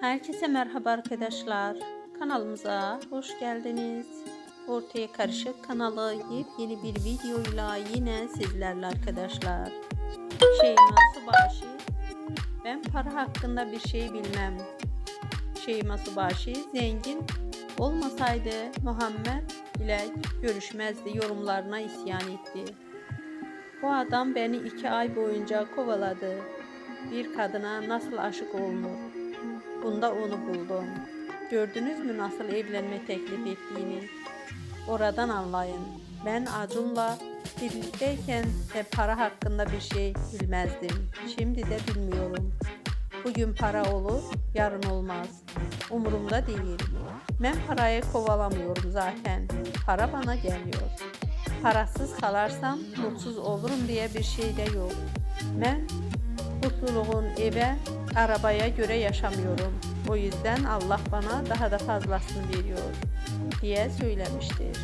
Herkese merhaba arkadaşlar. Kanalımıza hoş geldiniz. Ortaya Karışık kanalı yepyeni bir videoyla yine sizlerle arkadaşlar. Şeyma Subaşı Ben para hakkında bir şey bilmem. Şeyma Subaşı zengin olmasaydı Muhammed ile görüşmezdi yorumlarına isyan etti. Bu adam beni iki ay boyunca kovaladı. Bir kadına nasıl aşık olunur? Bunda onu buldum. Gördünüz mü nasıl evlenme teklif ettiğini? Oradan anlayın. Ben Acun'la birlikteyken de para hakkında bir şey bilmezdim. Şimdi de bilmiyorum. Bugün para olur, yarın olmaz. Umurumda değil. Ben parayı kovalamıyorum zaten. Para bana geliyor. Parasız kalarsam mutsuz olurum diye bir şey de yok. Ben mutluluğun eve, arabaya göre yaşamıyorum. O yüzden Allah bana daha da fazlasını veriyor diye söylemiştir.